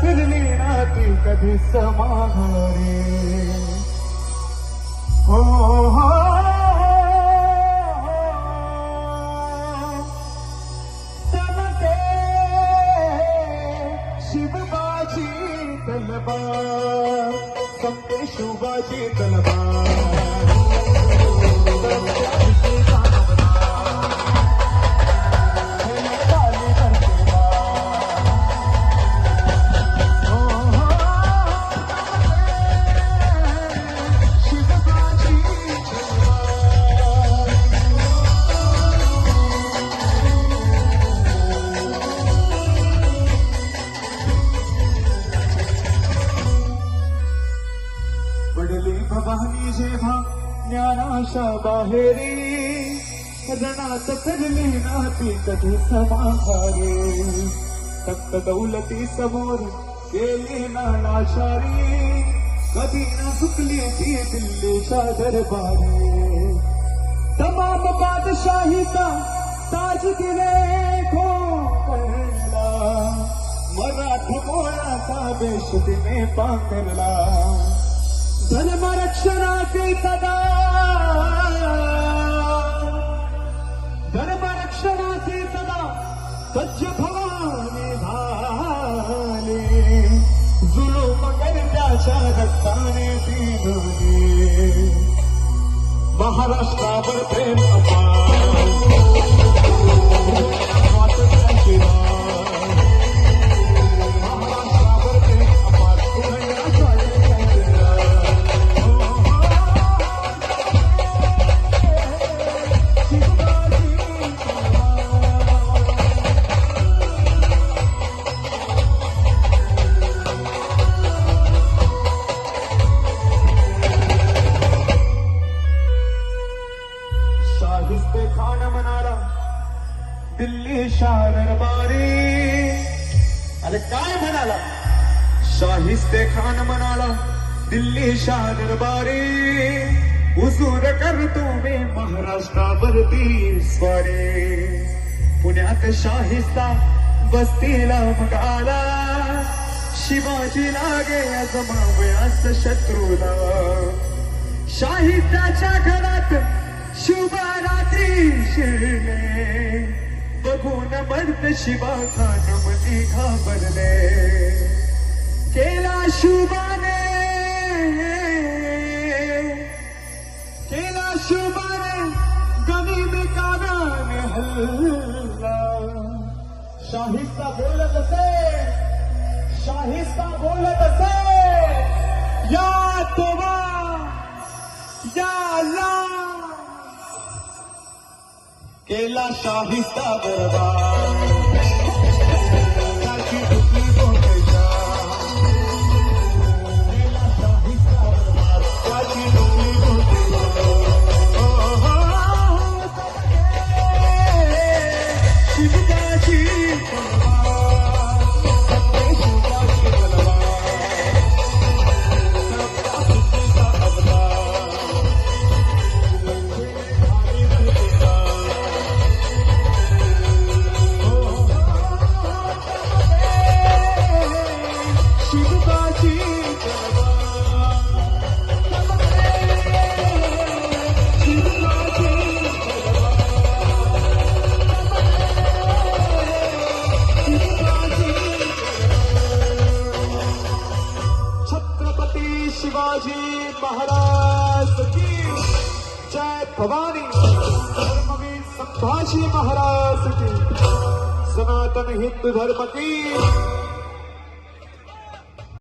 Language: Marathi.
फिरली ना ती कधी समाघारे हो हो, हो, हो। चमके शिवबाची तलवार संपे जेव्हा ज्ञानाशा बाहेरी रणात फिरली नाती कधी समाधारे तक्त दौलती समोर गेली नाशारी कधी ना चुकली ती दिल्लीच्या दरबारी. तमाम बादशाहीचा ताज दिले खोकरला मराठा मोळाचा बेश तिने पांघरला. धर्मरक्षणाचे सदा धर्मरक्षणाचे सदा सज्ज भवानी झाले. जुलूम गर्जाच्या रक्ताने पिनले महाराष्ट्रावर प्रेम अपार. स्वातंत्र्याची शाहिस्ते खान म्हणाला दिल्ली शाह दरबारी अरे काय म्हणाला? शाहिस्ते खान म्हणाला दिल्ली शाह दरबारी हुजूर करतो मी महाराष्ट्रावरती स्वारी. पुण्यात शाहिस्ता बसतीला मगाला शिवाजी लागे जमावयास शत्रूला. शाहिस्ताच्या घरात शुभ रात्री शिरले. बघून मर्द शिवा खान मधी घाबरले. केला शुभाने. केला शुभाने. गनिमी कानाने हल्ला. शाहिस्ता बोलत असे. शाहिस्ता बोलत असे. या तो केला शाहिस्ता बरबाद शिवाजी महाराज की जय भवानी। धर्मवीर संभाजी महाराज की। सनातन हिंदू धर्म की